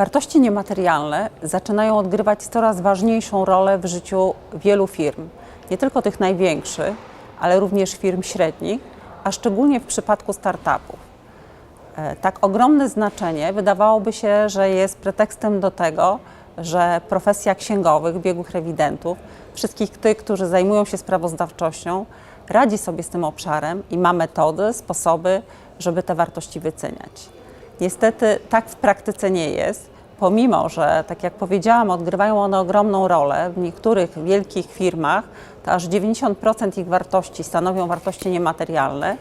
Wartości niematerialne zaczynają odgrywać coraz ważniejszą rolę w życiu wielu firm, nie tylko tych największych, ale również firm średnich, a szczególnie w przypadku startupów. E, Tak ogromne znaczenie wydawałoby się, że jest pretekstem do tego, że profesja księgowych, biegłych rewidentów, wszystkich tych, którzy zajmują się sprawozdawczością, radzi sobie z tym obszarem i ma metody, sposoby, żeby te wartości wyceniać. Niestety tak w praktyce nie jest, pomimo że, tak jak powiedziałam, odgrywają one ogromną rolę w niektórych wielkich firmach, to aż 90% ich wartości stanowią wartości niematerialne,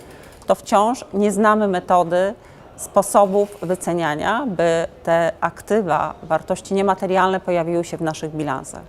to wciąż nie znamy metody, sposobów wyceniania, by te aktywa, wartości niematerialne pojawiły się w naszych bilansach.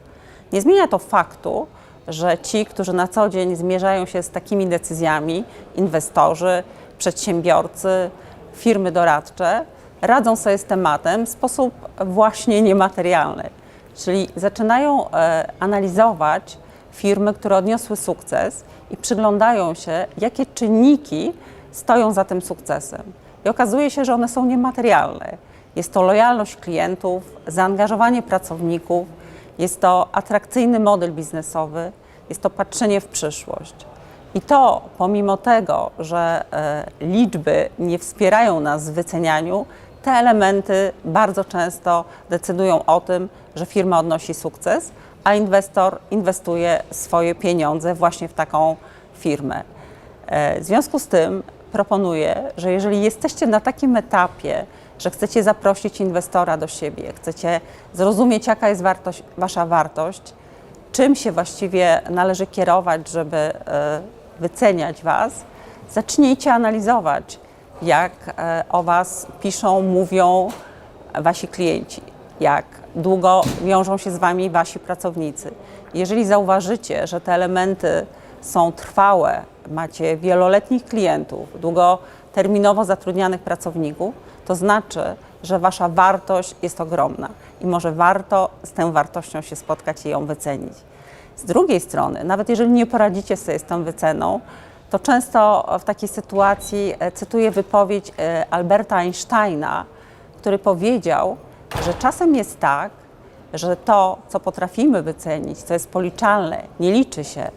Nie zmienia to faktu, że ci, którzy na co dzień zmierzają się z takimi decyzjami, inwestorzy, przedsiębiorcy, firmy doradcze, radzą sobie z tematem w sposób właśnie niematerialny. Czyli zaczynają e, analizować firmy, które odniosły sukces i przyglądają się, jakie czynniki stoją za tym sukcesem. I okazuje się, że one są niematerialne. Jest to lojalność klientów, zaangażowanie pracowników, jest to atrakcyjny model biznesowy, jest to patrzenie w przyszłość. I to pomimo tego, że e, liczby nie wspierają nas w wycenianiu, te elementy bardzo często decydują o tym, że firma odnosi sukces, a inwestor inwestuje swoje pieniądze właśnie w taką firmę. E, W związku z tym proponuję, że jeżeli jesteście na takim etapie, że chcecie zaprosić inwestora do siebie, chcecie zrozumieć, jaka jest wartość, wasza wartość, czym się właściwie należy kierować, żeby e, wyceniać Was, zacznijcie analizować, jak e, o Was piszą, mówią Wasi klienci, jak długo wiążą się z Wami Wasi pracownicy. Jeżeli zauważycie, że te elementy są trwałe, macie wieloletnich klientów, długoterminowo zatrudnianych pracowników, to znaczy, że Wasza wartość jest ogromna i może warto z tą wartością się spotkać i ją wycenić. Z drugiej strony, nawet jeżeli nie poradzicie sobie z tą wyceną, to często w takiej sytuacji e, cytuję wypowiedź e, Alberta Einsteina, który powiedział, że czasem jest tak, że to, co potrafimy wycenić, co jest policzalne, nie liczy się,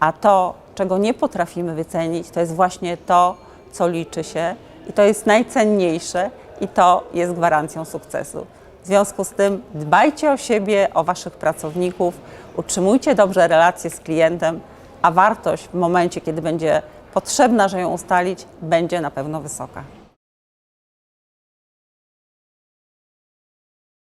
a to, czego nie potrafimy wycenić, to jest właśnie to, co liczy się i to jest najcenniejsze i to jest gwarancją sukcesu. W związku z tym dbajcie o siebie, o Waszych pracowników, utrzymujcie dobrze relacje z klientem, a wartość w momencie, kiedy będzie potrzebna, że ją ustalić, będzie na pewno wysoka.